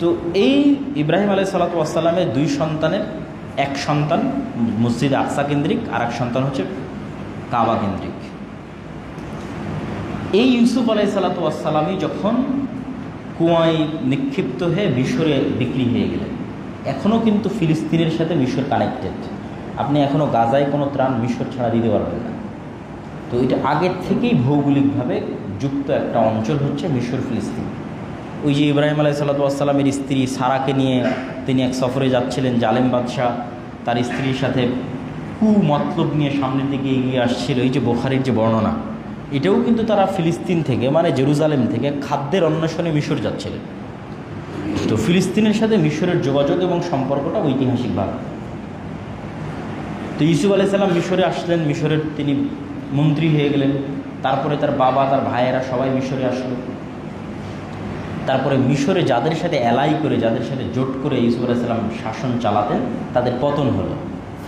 তো এই ইব্রাহিম আলাই সালাতামের দুই সন্তানের, এক সন্তান মসজিদ আকসা কেন্দ্রিক আর এক সন্তান হচ্ছে কাবা কেন্দ্রিক। এই ইউসুফ আলাই সালাতামই যখন কুয়ায় নিক্ষিপ্ত হয়ে মিশরে বিক্রি হয়ে গেলেন এখনও কিন্তু ফিলিস্তিনের সাথে মিশর কানেক্টেড আপনি এখনও গাজায় কোনো ত্রাণ মিশর ছাড়া দিতে পারবেন না। তো এটা আগের থেকেই ভৌগোলিকভাবে যুক্ত একটা অঞ্চল হচ্ছে মিশর ফিলিস্তিন ওই যে ইব্রাহিম আলাই সাল্লাতামের স্ত্রী সারাকে নিয়ে তিনি এক সফরে যাচ্ছিলেন, জালেম বাদশাহ। তার স্ত্রীর সাথে কু মতলব নিয়ে সামনের দিকে এগিয়ে আসছিল। এই যে বোখারির যে বর্ণনা, এটাও কিন্তু তারা ফিলিস্তিন থেকে মানে জেরুজালেম থেকে খাদ্যের অন্বেষণে মিশর যাচ্ছিলেন। তো ফিলিস্তিনের সাথে মিশরের যোগাযোগ এবং সম্পর্কটা ঐতিহাসিকভাবে তো ইউসুফ আলাইসাল্লাম মিশরে আসলেন, মিশরের তিনি মন্ত্রী হয়ে গেলেন। তারপরে তার বাবা, তার ভাইয়েরা সবাই মিশরে আসলো। তারপরে মিশরে যাদের সাথে এলাই করে, যাদের সাথে জোট করে ইউসুফ আলাইসাল্লাম শাসন চালাতেন, তাদের পতন হলো।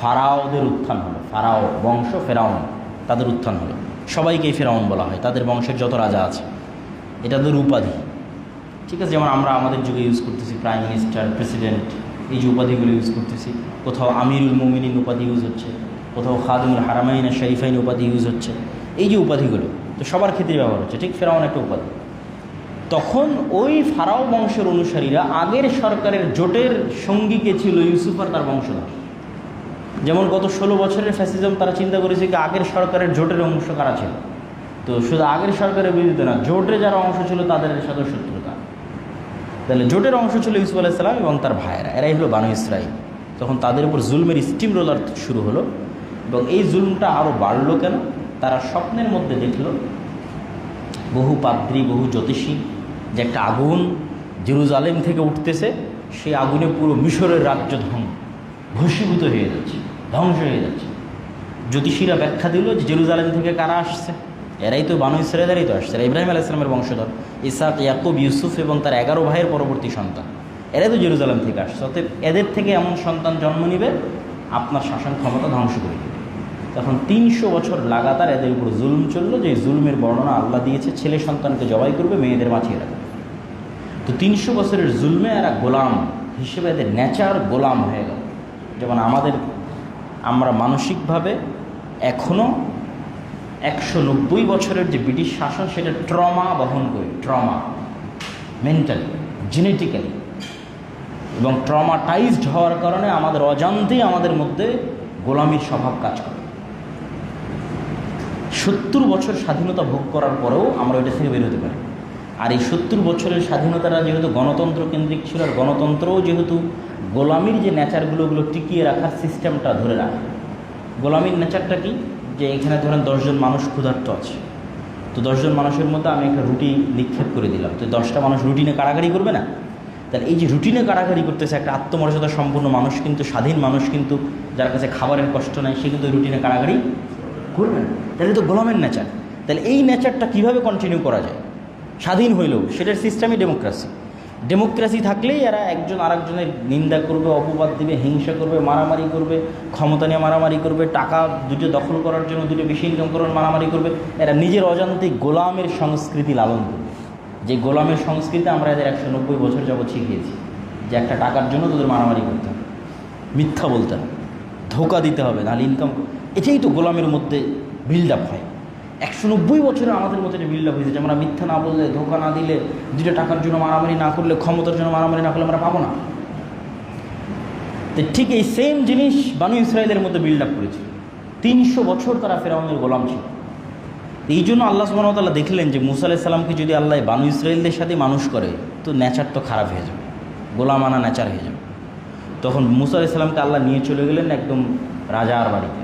ফারাওদের উত্থান হলো। ফারাও বংশ, ফেরাউন তাদের উত্থান হলো। সবাইকেই ফেরাউন বলা হয়। তাদের বংশের যত রাজা আছে, এটা তাদের উপাধি। ঠিক আছে, যেমন আমরা আমাদের যুগে ইউজ করতেছি প্রাইম মিনিস্টার প্রেসিডেন্ট এই যে উপাধিগুলো ইউজ করতেছি। কোথাও আমিরুল মোমিনিন উপাধি ইউজ হচ্ছে, কোথাও খাদুমুল হারামাইন শরীফাইন উপাধি ইউজ হচ্ছে। এই যে উপাধিগুলো, তো সবার ক্ষেত্রে ব্যবহার হচ্ছে। ঠিক, ফেরাউন একটা উপাধি। তখন ওই ফারাও বংশের অনুসারীরা আগের সরকারের জোটের সঙ্গীকে ছিল ইউসুফ আর তার বংশধর। যেমন গত ষোলো বছরের ফ্যাসিজম তারা চিন্তা করেছে কি আগের সরকারের জোটের অংশ কারা ছিল? তো শুধু আগের সরকারের বিরুদ্ধে না, জোটে যারা অংশ ছিল তাদের সাথে শত্রুতা। তাহলে জোটের অংশ ছিল ইউসুফ আলাইসালাম এবং তার ভাইয়েরা, এরাই হলো বানু ইসরাইল তখন তাদের উপর জুলমের স্টিম রোলার শুরু হলো এবং এই জুলমটা আরও বাড়লো কেন? তারা স্বপ্নের মধ্যে দেখল, বহু পাদ্রী, বহু জ্যোতিষী যে একটা আগুন জেরুজালেম থেকে উঠতেছে, সেই আগুনে পুরো মিশরের রাজ্য ধ্বংস, ভস্মীভূত হয়ে যাচ্ছে, ধ্বংস হয়ে যাচ্ছে। জ্যোতিষীরা ব্যাখ্যা দিল যে জেরুজালেম থেকে কারা আসছে? এরাই তো বানু ইসরায়েলেরই তো আসছে ইব্রাহিম আলাইসলামের বংশধর ইসাক ইয়াকুব, ইউসুফ এবং তার এগারো ভাইয়ের পরবর্তী সন্তান। এরাই তো জেরুজালেম থেকে আসছে, অতএব এদের থেকে এমন সন্তান জন্ম নিবে, আপনার শাসন ক্ষমতা ধ্বংস করে দেবে। তখন তিনশো বছর লাগাতার এদের উপর জুলুম চলল, যে জুলুমের বর্ণনা আল্লাহ দিয়েছে, ছেলে সন্তানকে জবাই করবে, মেয়েদের বাঁচিয়ে রাখবে। তো তিনশো বছরের জুলমে এরা গোলাম হিসেবে এদের নেচার গোলাম হয়ে গেল। যেমন আমাদের, আমরা মানসিকভাবে এখনও একশো নব্বই বছরের যে ব্রিটিশ শাসন, সেটা ট্রমা বহন করি, ট্রমা মেন্টালি জেনেটিক্যালি এবং ট্রমাটাইজড হওয়ার কারণে আমাদের অজান্তেই আমাদের মধ্যে গোলামির স্বভাব কাজ করে। সত্তর বছর স্বাধীনতা ভোগ করার পরেও আমরা ওইটা থেকে বেরোতে পারি। আর এই সত্তর বছরের স্বাধীনতাটা যেহেতু গণতন্ত্র কেন্দ্রিক ছিল, আর গণতন্ত্রও যেহেতু গোলামির যে নেচারগুলো, ওগুলো টিকিয়ে রাখার সিস্টেমটা ধরে রাখে। গোলামির নেচারটা কি? যে এখানে ধরেন দশজন মানুষ ক্ষুধার্ত আছে। তো দশজন মানুষের মধ্যে আমি একটা রুটি নিক্ষেপ করে দিলাম। তো দশটা মানুষ রুটিনে কাড়াকাড়ি করবে না? তাহলে এই যে রুটিনে কাড়াকাড়ি করতেছে একটা আত্মমর্যাদা সম্পূর্ণ মানুষ কিন্তু, স্বাধীন মানুষ কিন্তু, যার কাছে খাবারের কষ্ট নাই, সে কিন্তু রুটিনে কাড়াকাড়ি করবে না। তাহলে তো গোলামের নেচার। তাহলে এই নেচারটা কীভাবে কন্টিনিউ করা যায়? স্বাধীন হইলেও, সেটার সিস্টেমই ডেমোক্রেসি ডেমোক্রেসি থাকলেই এরা একজন আরেকজনের নিন্দা করবে, অপবাদ দিবে, হিংসা করবে, মারামারি করবে, ক্ষমতা নিয়ে মারামারি করবে, টাকা দুটো দখল করার জন্য দুটো বেশি ইনকাম করার মারামারি করবে, এরা নিজের অজান্তে গোলামের সংস্কৃতি লালন করবে। যে গোলামের সংস্কৃতি আমরা এদের একশো নব্বই বছর যাবৎ শিখিয়েছি, যে একটা টাকার জন্য তোদের মারামারি করতে হবে। মিথ্যা বলতে হবে, ধোকা দিতে হবে, নাহলে ইনকাম এটাই তো গোলামের মধ্যে বিল্ড আপ হয়। একশো নব্বই বছরে আমাদের যে বিল্ড আপ হয়েছে যে আমরা মিথ্যা না বললে, ধোকা না দিলে দুটো টাকার জন্য মারামারি না করলে, ক্ষমতার জন্য মারামারি না করলে আমরা পাবো না। তো ঠিক এই সেম জিনিস বানু ইসরায়েলের মধ্যে বিল্ড আপ করেছে। তিনশো বছর তারা ফেরাউনের গোলাম ছিল। এই জন্য আল্লাহ সুবাহতাল্লাহ দেখলেন যে মুসা আলাইসাল্লামকে যদি আল্লাহ বানু ইসরায়েলদের সাথে মানুষ করে, তো নেচার তো খারাপ হয়ে যাবে। গোলাম আনা নেচার হয়ে যাবে। তখন মুসা আলাইসাল্লামকে আল্লাহ নিয়ে চলে গেলেন একদম রাজার বাড়িতে।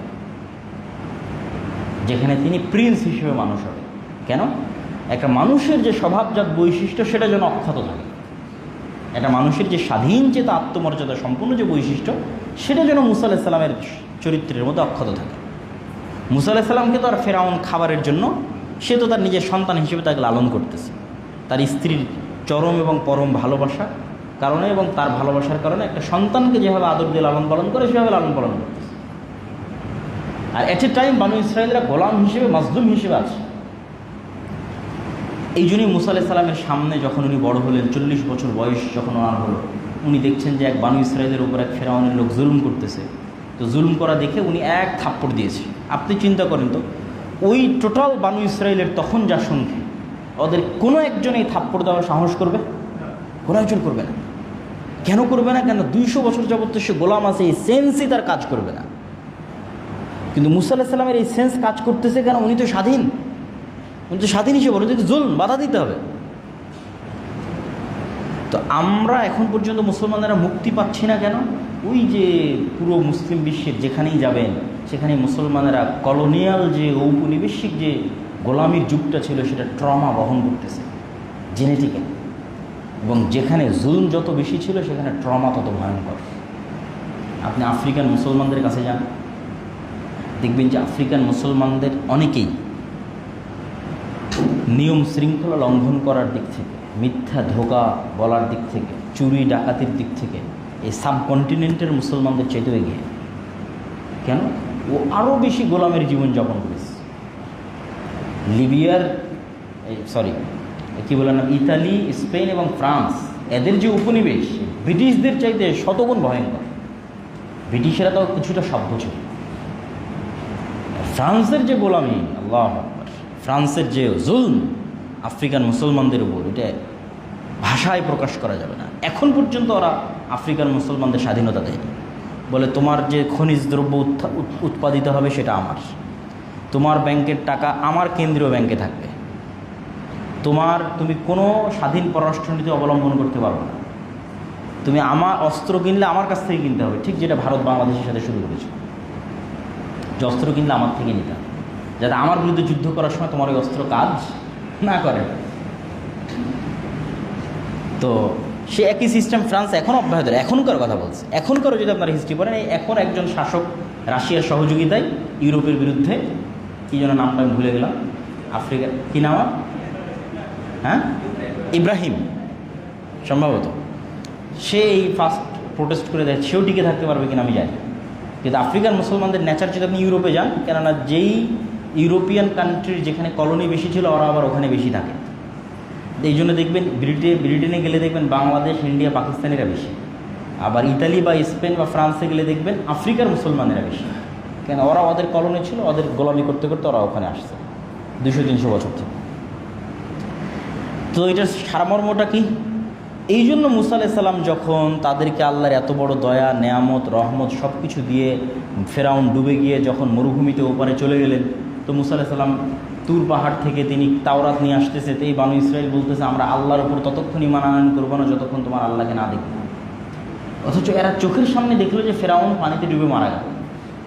যেখানে তিনি প্রিন্স হিসেবে মানুষ হবে কেন? একটা মানুষের যে স্বভাবজাত বৈশিষ্ট্য সেটা যেন অক্ষত থাকে। একটা মানুষের যে স্বাধীন চেতা আত্মমর্যাদা সম্পূর্ণ যে বৈশিষ্ট্য সেটা যেন মুসা আলাইসাল্লামের চরিত্রের মধ্যে অক্ষত থাকে। মুসা আলাইসাল্লামকে তো আর ফেরাউন খাবারের জন্য সে তো তার নিজের সন্তান হিসেবে তাকে লালন করতেছে। তার স্ত্রীর চরম এবং পরম ভালোবাসা কারণে এবং তার ভালোবাসার কারণে একটা সন্তানকে যেভাবে আদর দিয়ে লালন পালন করে, সেভাবে লালন পালন করতেছে। আর এট এ টাইম বানু ইসরায়েলরা গোলাম হিসেবে, মাজলুম হিসেবে আছে। এই জন্যই মুসা আলাহ সাল্লামের সামনে যখন উনি বড় হলেন, চল্লিশ বছর বয়স যখন ওনার হলো, উনি দেখছেন যে এক বানু ইসরায়েলের উপর এক ফেরাউনের লোক জুলুম করতেছে। তো জুলুম করা দেখে উনি এক থাপ্পড় দিয়েছে। আপনি চিন্তা করেন তো, ওই টোটাল বানু ইসরায়েলের তখন যা সংখ্যা, ওদের কোনো একজন এই থাপ্পড় দেওয়ার সাহস করবে? কোনো একজন করবে না। কেন করবে না? কেন দুইশো বছর যাবত সে গোলাম আছে, এই সেন্সই তার কাজ করবে না। কিন্তু মুসা আল্লাহ সাল্লামের এই সেন্স কাজ করতেছে কেন? উনি তো স্বাধীন। উনি তো স্বাধীন হিসেবে, উনি তো জুল বাধা দিতে হবে। তো আমরা এখন পর্যন্ত মুসলমানেরা মুক্তি পাচ্ছি না কেন? ওই যে পুরো মুসলিম বিশ্বের যেখানেই যাবেন সেখানে মুসলমানেরা কলোনিয়াল যে ঔপনিবেশিক যে গোলামির যুগটা ছিল, সেটা ট্রমা বহন করতেছে, জেনেটিক্যাল। এবং যেখানে জুলুম যত বেশি ছিল, সেখানে ট্রমা তত ভয়ঙ্কর। আপনি আফ্রিকান মুসলমানদের কাছে যান দেখবেন যে আফ্রিকান মুসলমানদের অনেকেই নিয়ম শৃঙ্খলা লঙ্ঘন করার দিক থেকে, মিথ্যা ধোকা বলার দিক থেকে, চুরি ডাকাতির দিক থেকে এই সাবকন্টিনেন্টের মুসলমানদের চাইতে এগিয়ে। কেন? ও আরও বেশি গোলামের জীবনযাপন করেছে। লিবিয়ার সরি, কি বললাম ইতালি, স্পেন এবং ফ্রান্স, এদের যে উপনিবেশ, ব্রিটিশদের চাইতে শতগুণ ভয়ঙ্কর। ব্রিটিশেরা তো কিছুটা সভ্য ছিল। ফ্রান্সের যে গোলামি, আল্লাহ ফ্রান্সের যে জুলম, আফ্রিকান মুসলমানদের উপর, এটা ভাষায় প্রকাশ করা যাবে না। এখন পর্যন্ত ওরা আফ্রিকান মুসলমানদের স্বাধীনতা দেয়নি। বলে, তোমার যে খনিজ দ্রব্য উৎ- উৎপাদিত হবে সেটা আমার। তোমার ব্যাংকের টাকা আমার কেন্দ্রীয় ব্যাংকে থাকবে। তোমার, তুমি কোনো স্বাধীন পররাষ্ট্রনীতি অবলম্বন করতে পারবে না। তুমি আমার অস্ত্র কিনলে আমার কাছ থেকে কিনতে হবে। ঠিক যেটা ভারত বাংলাদেশের সাথে শুরু করেছে। যে অস্ত্র কিনলে আমার থেকে নিতে হবে। যাতে আমার বিরুদ্ধে যুদ্ধ করার সময় তোমার ওই অস্ত্র কাজ না করে। তো সে একই সিস্টেম ফ্রান্স এখন অব্যাহত। এখনকার কথা বলছে। এখনকারও যদি আপনারা হিস্ট্রি পড়েন, এই এখন একজন শাসক রাশিয়ার সহযোগিতায় ইউরোপের বিরুদ্ধে কী যেন নামটা আমি ভুলে গেলাম। আফ্রিকা, কী নাম হ্যাঁ? ইব্রাহিম। সম্ভবত। সে এই ফার্স্ট প্রোটেস্ট করে দেয়, সেও টিকে থাকতে পারবে কিনা আমি জানি। কিন্তু আফ্রিকার মুসলমানদের নেচার যদি আপনি ইউরোপে যান, কেননা যেই ইউরোপিয়ান কান্ট্রির যেখানে কলোনি বেশি ছিল, ওরা আবার ওখানে বেশি থাকে। এই জন্য দেখবেন ব্রিটে, ব্রিটেনে গেলে দেখবেন বাংলাদেশ, ইন্ডিয়া, পাকিস্তানিরা বেশি। আবার ইতালি বা স্পেন বা ফ্রান্সে গেলে দেখবেন আফ্রিকার মুসলমানেরা বেশি। কেন ওরা ওদের কলোনি ছিল, ওদের গোলামি করতে করতে ওরা ওখানে আসছে দুশো তিনশো বছর থেকে। তো এটার সারমর্মটা কি? এই জন্য মুসা আলাইসাল্লাম যখন তাদেরকে আল্লাহর এত বড় দয়া, নেয়ামত, রহমত সব কিছু দিয়ে ফেরাউন ডুবে গিয়ে যখন মরুভূমিতে ওপারে চলে গেলেন, তো মুসা আলাইসাল্লাম তুর পাহাড় থেকে তিনি তাওরাত নিয়ে আসতেছে, তো এই বানু ইসরায়েল বলতেছে, আমরা আল্লাহর উপর ততক্ষণ ইমান আনয়ন করব না যতক্ষণ তোমার আল্লাহকে না দেখব অথচ এরা চোখের সামনে দেখল যে ফেরাউন পানিতে ডুবে মারা গেল।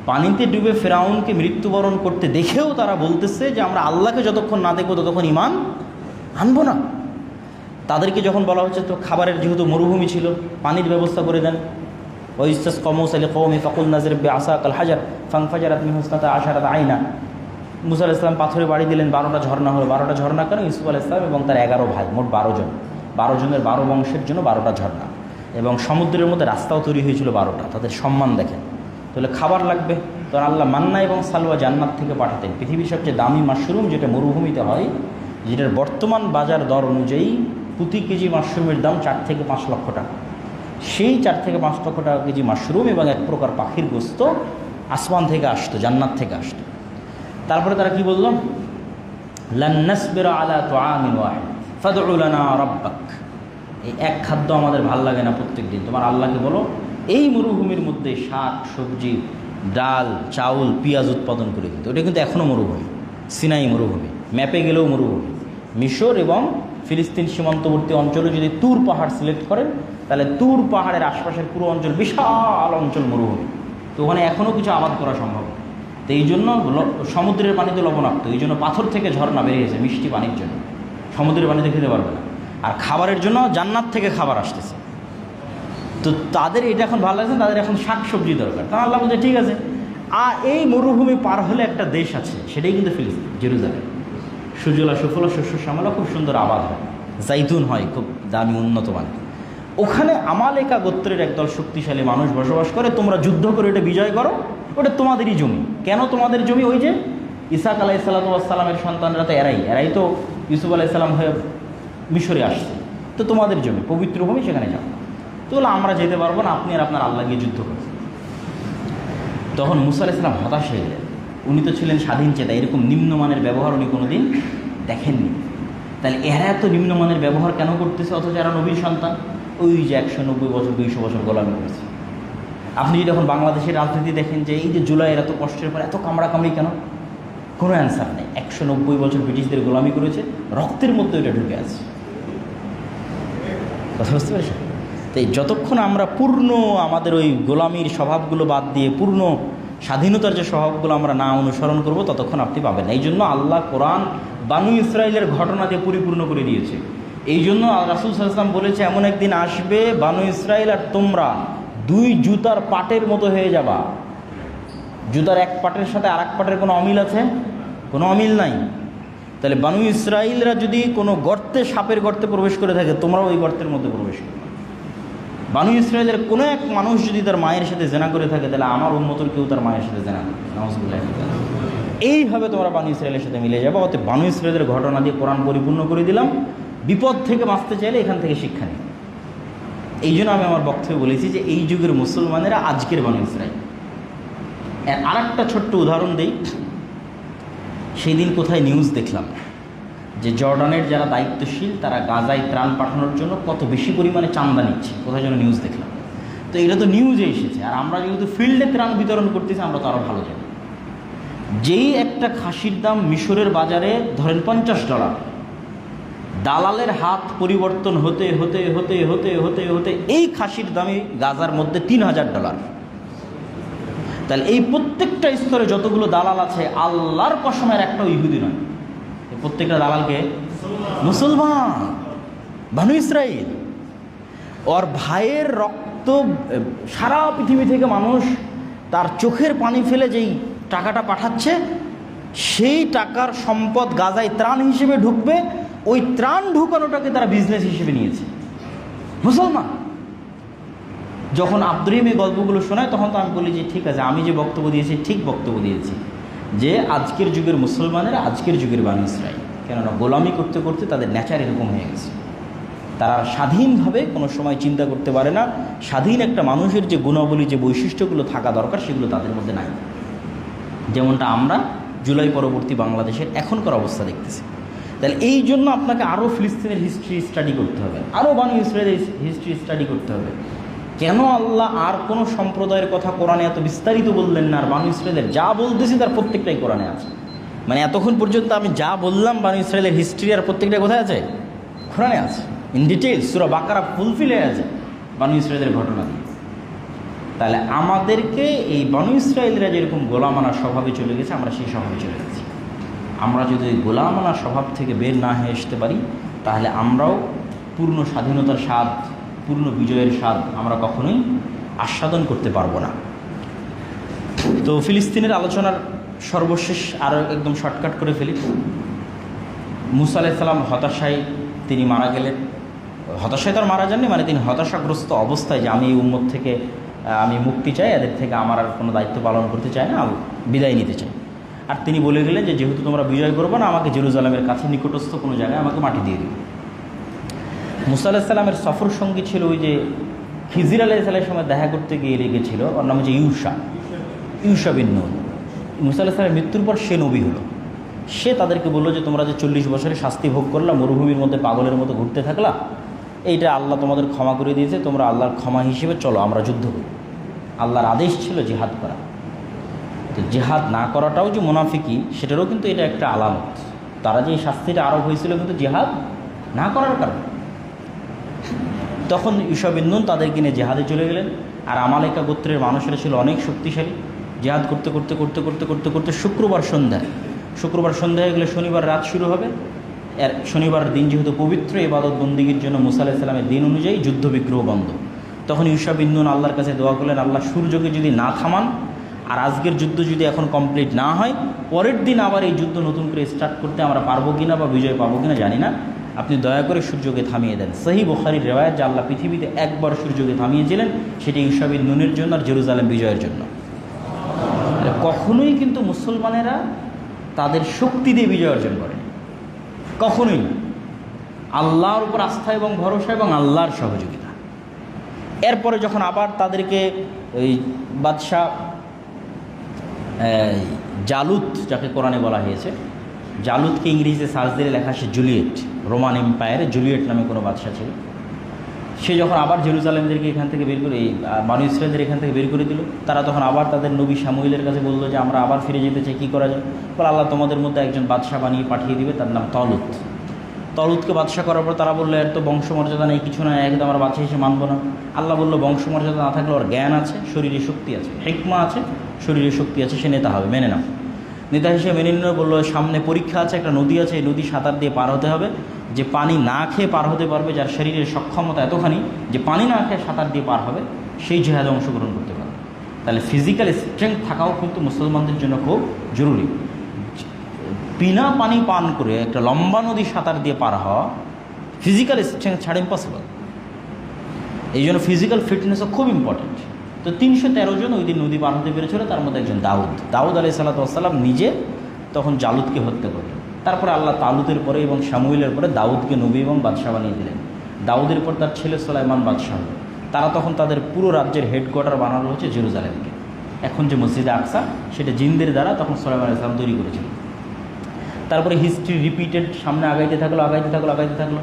পানিতে ডুবে ফেরাউনকে মৃত্যুবরণ করতে দেখেও তারা বলতেছে যে, আমরা আল্লাহকে যতক্ষণ না দেখব ততক্ষণ ইমান আনব না। তাদেরকে যখন বলা হচ্ছে, তো খাবারের যেহেতু মরুভূমি ছিল, পানির ব্যবস্থা করে দেন। ওইস্তাস কমৌস আলী কৌমি ফকুল নাজির বে আসা কাল হাজার ফাংফাজার আতমি হোসনাতা আশারাত আইনা। মুসা ইসলাম পাথরে বাড়ি দিলেন, বারোটা ঝর্ণা হলো। বারোটা ঝর্ণা কেন? ইউসুফ আলাহ ইসলাম এবং তার এগারো ভাই, মোট বারো জন। বারো জনের বারো বংশের জন্য বারোটা ঝর্ণা। এবং সমুদ্রের মধ্যে রাস্তাও তৈরি হয়েছিল বারোটা। তাদের সম্মান দেখেন। তাহলে খাবার লাগবে। তো আল্লাহ মান্না এবং সালওয়া জান্নাত থেকে পাঠাতেন। পৃথিবীর সবচেয়ে দামি মাশরুম যেটা মরুভূমিতে হয়, যেটার বর্তমান বাজার দর অনুযায়ী প্রতি কেজি মাশরুমের দাম চার থেকে পাঁচ লক্ষ টাকা। সেই চার থেকে পাঁচ লক্ষ টাকা কেজি মাশরুম এবং এক প্রকার পাখির গোস্ত আসমান থেকে আসতো, জান্নাত থেকে আসতো। তারপরে তারা কি বলল? লান্নাসবির আলা ওয়াহিদ, ফাদউ লানা এই এক খাদ্য আমাদের ভালো লাগে না প্রত্যেক দিন তোমার আল্লাহকে বলো, এই মরুভূমির মধ্যে শাক, সবজি, ডাল, চাউল, পেঁয়াজ উৎপাদন করে দিতে। ওটা কিন্তু এখনও মরুভূমি, সিনাই মরুভূমি, ম্যাপে গেলেও মরুভূমি। মিশর এবং ফিলিস্তিন সীমান্তবর্তী অঞ্চলে যদি তুর পাহাড় সিলেক্ট করেন, তাহলে তুর পাহাড়ের আশপাশের পুরো অঞ্চল বিশাল অঞ্চল মরুভূমি। তো ওখানে এখনও কিছু আবাদ করা সম্ভব। তো এই জন্য সমুদ্রের পানিতে লবণাক্ত। এই জন্য পাথর থেকে ঝর্ণা বেরিয়েছে মিষ্টি পানির জন্য। সমুদ্রের পানিতে খেতে পারবে না। আর খাবারের জন্য জান্নাত থেকে খাবার আসতেছে। তো তাদের এটা এখন ভালো লাগছে তাদের এখন শাক সবজি দরকার। তা আল্লাহ বলছে, ঠিক আছে। আর এই মরুভূমি পার হলে একটা দেশ আছে, সেটাই কিন্তু ফিলিস্তিন, জেরুজালেম। সুজলা সুফলা, শস্য শ্যামলা, খুব সুন্দর আবাদ হয়। জাইতুন হয়, খুব দামি, উন্নত মানের ওখানে আমালেকা গোত্রের একদল শক্তিশালী মানুষ বসবাস করে, তোমরা যুদ্ধ করে, এটা বিজয় করো, ওটা তোমাদেরই জমি। কেন তোমাদের জমি? ওই যে ইসাক আলাহ সাল্লামের সন্তানরা তো এরাই এরাই তো ইউসুফ আলাইসাল্লাম হয়ে মিশরে আসছে। তো তোমাদের জমি, পবিত্র ভূমি সেখানে যাও। তো বলে, আমরা যেতে পারব না, আপনি আর আপনার আল্লাহ গিয়ে যুদ্ধ করুন। তখন মুসা আলাইসাল্লাম হতাশ হয়ে গেলেন। উনি তো ছিলেন স্বাধীন চেতা, এরকম নিম্নমানের ব্যবহার উনি কোনোদিন দেখেননি। তাহলে এরা এত নিম্নমানের ব্যবহার কেন করতেছে? অথচ এরা নবীর সন্তান। ওই যে একশো নব্বই বছর, দুইশো বছর গোলামি করেছে আপনি যদি এখন বাংলাদেশের রাজনীতি দেখেন যে এই যে জুলাইয়ের এত কষ্টের পর এত কামড়াকামড়ি কেন? কোনো অ্যান্সার নেই। একশো নব্বই বছর ব্রিটিশদের গোলামি করেছে, রক্তের মধ্যে ওইটা ঢুকে আছে। কথা বুঝতে পেরেছেন? তাই যতক্ষণ আমরা পূর্ণ আমাদের ওই গোলামির স্বভাবগুলো বাদ দিয়ে পূর্ণ স্বাধীনতার যে স্বভাবগুলো আমরা না অনুসরণ করব, ততক্ষণ আপনি পাবেন না। এই জন্য আল্লাহ কোরআন বানু ইসরায়েলের ঘটনা দিয়ে পরিপূর্ণ করে দিয়েছে। এই জন্য রাসুল সাল্লাম বলেছে, এমন একদিন আসবে বানু ইসরায়েল আর তোমরা দুই জুতার পাটের মতো হয়ে যাবা। জুতার এক পাটের সাথে আর এক পাটের কোনো অমিল আছে? কোনো অমিল নাই। তাহলে বানু ইসরায়েলরা যদি কোনো গর্তে সাপের গর্তে প্রবেশ করে থাকে, তোমরাও ওই গর্তের মধ্যে প্রবেশ করবে। বানু ইসরায়েলের কোনো এক মানুষ যদি তার মায়ের সাথে জেনা করে থাকে, তাহলে আমার উন্মতর কেউ তার মায়ের সাথে জেনা করে এইভাবে তোমরা বানু ইসরায়েলের সাথে মিলে যাব। অত বানু ইসরায়েলের ঘটনা দিয়ে কোরআন পরিপূর্ণ করে দিলাম। বিপদ থেকে বাঁচতে চাইলে এখান থেকে শিক্ষা নেই এই জন্য আমি আমার বক্তব্যে বলেছি যে এই যুগের মুসলমানেরা আজকের বানু ইসরায়েল। আর একটা ছোট্ট উদাহরণ দেই। সেই দিন কোথায় নিউজ দেখলাম। যে জর্ডানের যারা দায়িত্বশীল, তারা গাজায় ত্রাণ পাঠানোর জন্য কত বেশি পরিমাণে চান্দা নিচ্ছে? কোথায় যেন নিউজ দেখলাম। তো এটা তো নিউজে এসেছে। আর আমরা যেহেতু ফিল্ডে ত্রাণ বিতরণ করতেছি, আমরা তো আরও ভালো জানি। যেই একটা খাসির দাম মিশরের বাজারে ধরেন পঞ্চাশ ডলার, দালালের হাত পরিবর্তন হতে হতে হতে হতে হতে হতে এই খাসির দামে গাজার মধ্যে তিন হাজার ডলার। তাহলে এই প্রত্যেকটা স্তরে যতগুলো দালাল আছে, আল্লাহর কসমের একটা ইহুদি নয়। প্রত্যেকটা দালালকে, মুসলমান ভানু ইসরায়েল ওর ভাইয়ের রক্ত সারা পৃথিবী থেকে মানুষ তার চোখের পানি ফেলে যেই টাকাটা পাঠাচ্ছে, সেই টাকার সম্পদ গাজায় ত্রাণ হিসেবে ঢুকবে, ওই ত্রাণ ঢুকানোটাকে তারা বিজনেস হিসেবে নিয়েছে। মুসলমান? যখন আব্দুরিম এই গল্পগুলো শোনায়, তখন তো আমি বলি যে, ঠিক আছে, আমি যে বক্তব্য দিয়েছি, ঠিক বক্তব্য দিয়েছি। যে আজকের যুগের মুসলমানেরা আজকের যুগের বানু ইসরায়েল কেননা গোলামি করতে করতে তাদের নেচার এরকম হয়ে গেছে। তারা স্বাধীনভাবে কোনো সময় চিন্তা করতে পারে না। স্বাধীন একটা মানুষের যে গুণাবলী, যে বৈশিষ্ট্যগুলো থাকা দরকার, সেগুলো তাদের মধ্যে নাই। যেমনটা আমরা জুলাই পরবর্তী বাংলাদেশের এখনকার অবস্থা দেখতেছি। তাহলে এই জন্য আপনাকে আরও ফিলিস্তিনের হিস্ট্রি স্টাডি করতে হবে। আরও বানু ইসরায়েলের হিস্ট্রি স্টাডি করতে হবে। কেন আল্লাহ আর কোনো সম্প্রদায়ের কথা কোরআনে এত বিস্তারিত বললেন না? আর বানু ইসরায়েলের যা বলতেছি তার প্রত্যেকটাই কোরআনে আছে। মানে এতক্ষণ পর্যন্ত আমি যা বললাম বানু ইসরায়েলের হিস্ট্রি আর প্রত্যেকটা কোথায় আছে? কোরআনে আছে। ইন ডিটেলস সুরা বাকারা ফুলফিল হয়ে আছে বানু ইসরায়েলের ঘটনা দিয়ে তাহলে আমাদেরকে এই বানু ইসরায়েলরা যেরকম গোলামানা স্বভাবে চলে গেছে, আমরা সেই স্বভাবে চলে গেছি। আমরা যদি গোলামানা স্বভাব থেকে বের না হয়ে আসতে পারি, তাহলে আমরাও পূর্ণ স্বাধীনতার স্বাদ পূর্ণ বিজয়ের স্বাদ আমরা কখনোই আস্বাদন করতে পারব না। তো ফিলিস্তিনের আলোচনার সর্বশেষ আরও একদম শর্টকাট করে ফেলি। মুসা আলাইসাল্লাম হতাশায় তিনি মারা গেলেন। হতাশায় তো আর মারা যাননি মানে তিনি হতাশাগ্রস্ত অবস্থায় যে আমি এই উম্মত থেকে আমি মুক্তি চাই, এদের থেকে আমার আর কোনো দায়িত্ব পালন করতে চাই না বিদায় নিতে চাই। আর তিনি বলে গেলেন যে, যেহেতু তোমরা বিজয় করব না, আমাকে জেরুজালামের কাছে নিকটস্থ কোনো জায়গায় আমাকে মাটি দিয়ে দিবে। মুসা আলাহিসাল্লামের সফর সঙ্গী ছিল ওই যে খিজির আলাইসাল্লামের সময় দেখা করতে গিয়ে লেগেছিল, ওর নাম হচ্ছে ইউসা ইউসা বিন নুন। মুসা আলাহিসাল্লামের মৃত্যুর পর সে নবী হলো। সে তাদেরকে বলল যে, তোমরা যে চল্লিশ বছরে শাস্তি ভোগ করলা, মরুভূমির মধ্যে পাগলের মতো ঘুরতে থাকলা, এইটা আল্লাহ তোমাদের ক্ষমা করে দিয়েছে, তোমরা আল্লাহর ক্ষমা হিসেবে চলো, আমরা যুদ্ধ করি। আল্লাহর আদেশ ছিল জিহাদ করা। তো জিহাদ না করাটাও যে মুনাফিকি, সেটারও কিন্তু এটা একটা আলামত। তারা যে এই শাস্তিটা আরোপ হয়েছিল কিন্তু জিহাদ না করার কারণে। তখন ইউসবিন্দুন তাদেরকে নিয়ে জেহাদে চলে গেলেন। আর আমালেকা গোত্রের মানুষেরা ছিল অনেক শক্তিশালী। জেহাদ করতে করতে করতে করতে করতে করতে শুক্রবার সন্ধ্যায় শুক্রবার সন্ধ্যা হয়ে গেলে শনিবার রাত শুরু হবে। এর শনিবার দিন যেহেতু পবিত্র এবাদত বন্দিগির জন্য মুসা আলাহিসাল্লামের দিন অনুযায়ী যুদ্ধ বিগ্রহ বন্ধ। তখন ইউসা বিন্দুন আল্লাহর কাছে দোয়া করলেন, আল্লাহ সূর্যকে যদি না থামান, আর আজকের যুদ্ধ যদি এখন কমপ্লিট না হয়, পরের দিন আবার এই যুদ্ধ নতুন করে স্টার্ট করতে আমরা পারব কিনা বা বিজয় পাবো কিনা জানি না। আপনি দয়া করে সূর্যকে থামিয়ে দেন। সহি বোখারির রেওয়ায়ত যে আল্লাহ পৃথিবীতে একবার সূর্যকে থামিয়েছিলেন, সেটি ইউসাবিন নুনের জন্য আর জেরুজালেম বিজয়ের জন্য। কখনোই কিন্তু মুসলমানেরা তাদের শক্তি দিয়ে বিজয় অর্জন করে কখনোই না। আল্লাহর উপর আস্থা এবং ভরসা এবং আল্লাহর সহযোগিতা। এরপরে যখন আবার তাদেরকে ওই বাদশাহ জালুত যাকে কোরআনে বলা হয়েছে জালুতকে ইংরেজিতে সার্চ দিলে লেখা আসে জুলিয়েট। রোমান এম্পায়ারে জুলিয়েট নামে কোনো বাদশা ছিল। সে যখন আবার জেরুজালেমদেরকে এখান থেকে বের করে এই বানু ইসরায়েলদের এখান থেকে বের করে দিল, তারা তখন আবার তাদের নবী সামুইলের কাছে বলল যে, আমরা আবার ফিরে যেতে চাই, কী করা যায়? বলে, আল্লাহ তোমাদের মধ্যে একজন বাদশাহ বানিয়ে পাঠিয়ে দিবে, তার নাম তলুত। তলুতকে বাদশাহ করার পর তারা বলল, এর তো বংশমর্যাদা নেই, কিছু না একদম আমরা বাদশাহ হিসেবে মানবো না। আল্লাহ বলল, বংশমর্যাদা না থাকলে ওর জ্ঞান আছে, শরীরে শক্তি আছে, হেকমা আছে, শরীরে শক্তি আছে, সে নেতা হবে, মেনে নাও। নেতা হিসেবে মেনে নিল, বলল, সামনে পরীক্ষা আছে, একটা নদী আছে, এই নদী সাঁতার দিয়ে পার হতে হবে। যে পানি না খেয়ে পার হতে পারবে, যার শরীরের সক্ষমতা এতখানি, যে পানি না খেয়ে সাঁতার দিয়ে পার হবে, সেই জেহাদে অংশগ্রহণ করতে পারবে। তাহলে ফিজিক্যাল স্ট্রেংথ থাকাও কিন্তু মুসলমানদের জন্য খুব জরুরি। বিনা পানি পান করে একটা লম্বা নদী সাঁতার দিয়ে পার হওয়া ফিজিক্যাল স্ট্রেংথ ছাড়া ইম্পসিবল এই জন্য ফিজিক্যাল ফিটনেসও খুব ইম্পর্টেন্ট তো তিনশো তেরো জন ওই দিন নদী পার হতে পেরেছিল, তার মধ্যে একজন দাউদ। দাউদ আলি সাল্লাতাম নিজে তখন জালুদকে হত্যা করলেন। তারপরে আল্লাহ তালুদের পরে এবং শামুইলের পরে দাউদকে নবী এবং বাদশাহ বানিয়ে দিলেন। দাউদের পর তার ছেলে সোলাইমান বাদশাহ তারা তখন তাদের পুরো রাজ্যের হেডকোয়ার্টার বানানো হচ্ছে জেরুজালেমকে। এখন যে মসজিদে আকসা, সেটা জিনদের দ্বারা তখন সোলাইমান ইসলাম তৈরি করেছিল। তারপরে হিস্ট্রি রিপিটেড সামনে আগাইতে থাকল আগাইতে থাকল আগাইতে থাকল।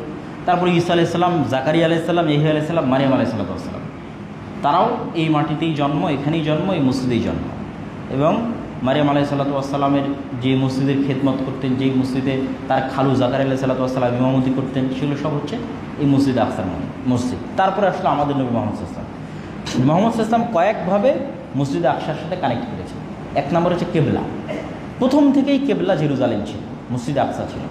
তারপরে ঈসা আলাইসাল্লাম জাকারিয়া আলাইসাল্লাম এহি আলাইসাল্লাম মারিয়াম আলাইসাল্লাম তারাও এই মাটিতেই জন্ম, এখানেই জন্ম, এই মসজিদেই জন্ম। এবং মারিয়াম আলাই সাল্লাতামের যে মসজিদের খেদমত করতেন, যেই মসজিদে তার খালু জাকার আলাই সাল্লাতাম ইমামতি করতেন, সেগুলো সব হচ্ছে এই মসজিদ আফসার মসজিদ। তারপরে আসলে আমাদের নবী মোহাম্মদ ইসলাম মোহাম্মদ ইসলাম কয়েকভাবে মসজিদ আকসার সাথে কানেক্ট করেছে। এক নম্বর হচ্ছে কেবলা। প্রথম থেকেই কেবলা জেরুজালেম ছিল, মসজিদ আকসা ছিল।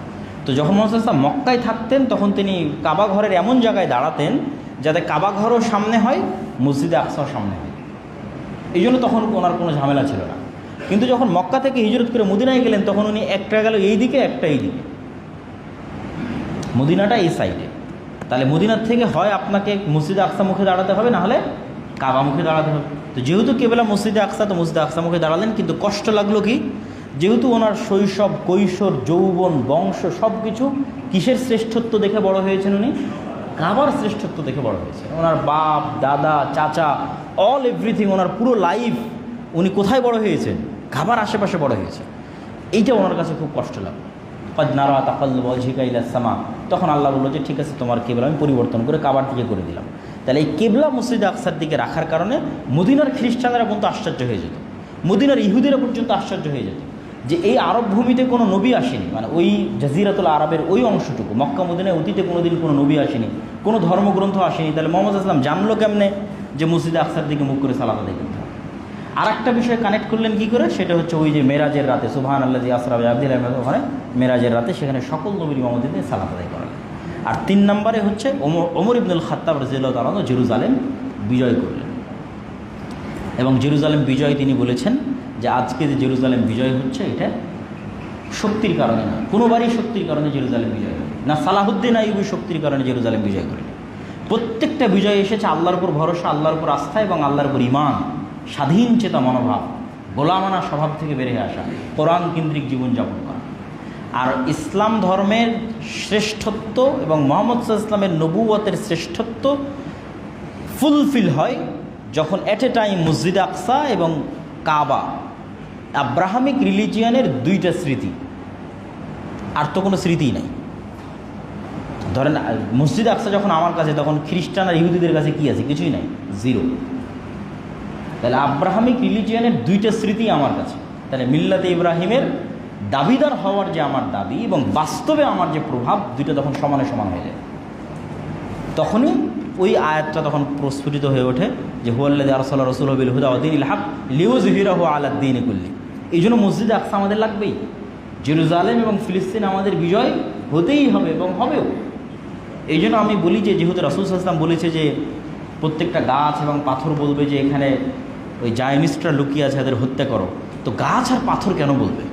তো যখন মোহাম্মদ ইসলাম মক্কায় থাকতেন, তখন তিনি কাবা ঘরের এমন জায়গায় দাঁড়াতেন যাতে কাবা ঘরও সামনে হয় মসজিদে আকসাও সামনে। এই জন্য তখন ওনার কোনো ঝামেলা ছিল না। কিন্তু যখন মক্কা থেকে হিজরত করে মদিনায় গেলেন, তখন উনি একটা গেল এই দিকে, একটা এই দিকে। মদিনাটা এই সাইডে তাহলে মদিনার থেকে হয় আপনাকে মসজিদে আকসা মুখে দাঁড়াতে হবে, না হলে কাবা মুখে দাঁড়াতে হবে। তো যেহেতু কেবলা মসজিদে আকসা, তো মসজিদে আকসা মুখে দাঁড়ালেন, কিন্তু কষ্ট লাগল কি? যেহেতু ওনার শৈশব, কৈশোর, যৌবন, বংশ সব কিছু কিসের শ্রেষ্ঠত্ব দেখে বড় হয়েছেন উনি? কাবার শ্রেষ্ঠত্ব দেখে বড় হয়েছে। ওনার বাপ, দাদা, চাচা অল এভরিথিং ওনার পুরো লাইফ উনি কোথায় বড় হয়েছেন কাবার আশেপাশে বড় হয়েছে। এইটা ওনার কাছে খুব কষ্ট লাগল। নারা তাকাল্লু ওয়াজহিকা ইলা সামা। তখন আল্লাহ বলল যে, ঠিক আছে, তোমার কেবলা আমি পরিবর্তন করে কাবার দিকে করে দিলাম। তাহলে এই কেবলা মসজিদ আকসার দিকে রাখার কারণে মদিনার খ্রিস্টানরা পর্যন্ত আশ্চর্য হয়ে যেত। মদিনার ইহুদিরা পর্যন্ত আশ্চর্য হয়ে যেত। যে এই আরব ভূমিতে কোনো নবী আসেনি মানে ওই জাজিরাতুল আরবের ওই অংশটুকু, মক্কা মদিনায় অতীতে কোনো দিন কোনো নবী আসেনি, কোনো ধর্মগ্রন্থ আসেনি, তাহলে মোহাম্মদ আসলাম জানলো কেমনে যে মসজিদে আকসার দিকে মুখ করে সালাত আদায় করতে হবে? আর একটা বিষয় কানেক্ট করলেন কি করে? সেটা হচ্ছে ওই যে মেরাজের রাতে সুবহান আল্লাহ আসরা আব্দুল আহমেদ ওখানে মেরাজের রাতে সেখানে সকল নবীর ইমামতিতে সালাত আদায় করালেন আর তিন নম্বরে হচ্ছে ওমর ওমর ইবনুল খাত্তাব রাজিউল্লাহ তালানো জেরুজালেম বিজয় করলেন। এবং জেরুজালেম বিজয় তিনি বলেছেন যে আজকে যে জেরুজালেম বিজয় হচ্ছে, এটা শক্তির কারণে না। কোনোবারই শক্তির কারণে জেরুজালেম বিজয় হয় না সালাহুদ্দিন আইবি শক্তির কারণে জেরুজালেম বিজয় করেন। প্রত্যেকটা বিজয় এসেছে আল্লাহর উপর ভরসা, আল্লাহর উপর আস্থা এবং আল্লাহর উপর ইমান স্বাধীন চেতা মনোভাব, গোলামানা স্বভাব থেকে বেরিয়ে আসা, কোরআন কেন্দ্রিক জীবনযাপন করা। আর ইসলাম ধর্মের শ্রেষ্ঠত্ব এবং মোহাম্মদ ইসলামের নবুয়তের শ্রেষ্ঠত্ব ফুলফিল হয় যখন অ্যাট এ টাইম মসজিদ আকসা এবং কাবা আব্রাহামিক রিলিজিয়ানের দুইটা স্মৃতি। আর তো কোনো স্মৃতিই নাই। ধরেন মসজিদ আকসা যখন আমার কাছে, তখন খ্রিস্টান আর ইহুদিদের কাছে কি আছে? কিছুই নাই। জিরো। তাহলে আব্রাহামিক রিলিজিয়ানের দুইটা স্মৃতি আমার কাছে। তাহলে মিল্লাতে ইব্রাহিমের দাবিদার হওয়ার যে আমার দাবি এবং বাস্তবে আমার যে প্রভাব, দুইটা তখন সমানে সমান হয়ে যায়। তখনই ওই আয়াতটা তখন প্রস্ফুটিত হয়ে ওঠে যে হুয়াল্লাদ আরসাল রসুল হবিল হুদা ইলহাক লিউজ হিরাহ আলাদ্দিন কুল্লি। এই জন্য মসজিদে আকসা আমাদের লাগবেই। জেরুজালেম এবং ফিলিস্তিন আমাদের বিজয় হতেই হবে এবং হবেও। এই জন্য আমি বলি যে, যেহেতু রাসুল ইসলাম বলেছে যে, প্রত্যেকটা গাছ এবং পাথর বলবে যে, এখানে ওই জায়নিস্টরা লুকিয়ে আছে, এদের হত্যা করো। তো গাছ আর পাথর কেন বলবে?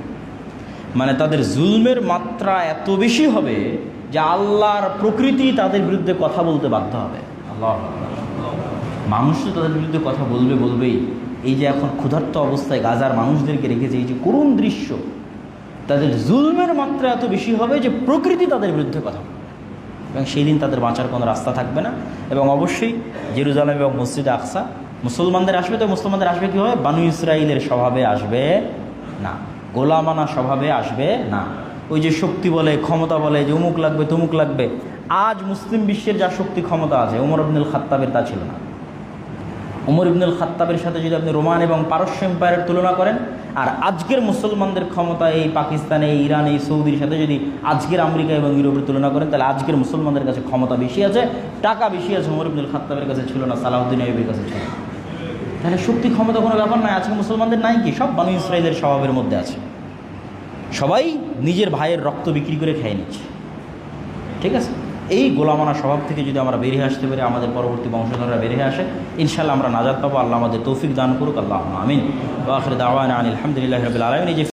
মানে তাদের জুলমের মাত্রা এত বেশি হবে যে আল্লাহর প্রকৃতি তাদের বিরুদ্ধে কথা বলতে বাধ্য হবে। আল্লাহ মানুষ তো তাদের বিরুদ্ধে কথা বলবে বলবেই। এই যে এখন ক্ষুধার্ত অবস্থায় গাজার মানুষদেরকে রেখেছে, এই যে করুণ দৃশ্য, তাদের জুলমের মাত্রা এত বেশি হবে যে প্রকৃতি তাদের বিরুদ্ধে কথা এবং সেই দিন তাদের বাঁচার কোনো রাস্তা থাকবে না। এবং অবশ্যই জেরুজালেম এবং মসজিদে আকসা, মুসলমানদের আসবে তো মুসলমানদের আসবে কী হবে বানু ইসরায়েলের স্বভাবে আসবে না। গোলামানা স্বভাবে আসবে না। ওই যে শক্তি বলে, ক্ষমতা বলে, যে অমুক লাগবে, তমুক লাগবে। আজ মুসলিম বিশ্বের যা শক্তি, ক্ষমতা আছে উমর আব্দুল খাত্তাবের তা ছিল না। উমর ইবনুল খাত্তাবের সাথে যদি আপনি রোমান এবং পারস্য এম্পায়ারের তুলনা করেন, আর আজকের মুসলমানদের ক্ষমতা এই পাকিস্তানে, এই ইরান, এই সৌদির সাথে যদি আজকের আমেরিকা এবং ইউরোপের তুলনা করেন, তাহলে আজকের মুসলমানদের কাছে ক্ষমতা বেশি আছে, টাকা বেশি আছে উমর ইবনুল খাত্তাবের কাছে ছিল না সালাহুদ্দিন আইবের কাছে ছিল তাহলে শক্তি ক্ষমতা কোনো ব্যাপার নয়, আজকে মুসলমানদের নাই কি? সব বানু ইসরায়েলের স্বভাবের মধ্যে আছে। সবাই নিজের ভাইয়ের রক্ত বিক্রি করে খেয়ে নিচ্ছে। ঠিক আছে? এই গোলামানা স্বভাব থেকে যদি আমরা বেরিয়ে আসতে পারি, আমাদের পরবর্তী বংশধররা বেরিয়ে আসে ইনশাল্লাহ আমরা নাজাদ পাবো। আল্লাহ আমাদের তৌফিক দান করুক। আল্লাহ আমিন। আখির দাওয়ান আলহামদুলিল্লাহ রবিল আলমিন।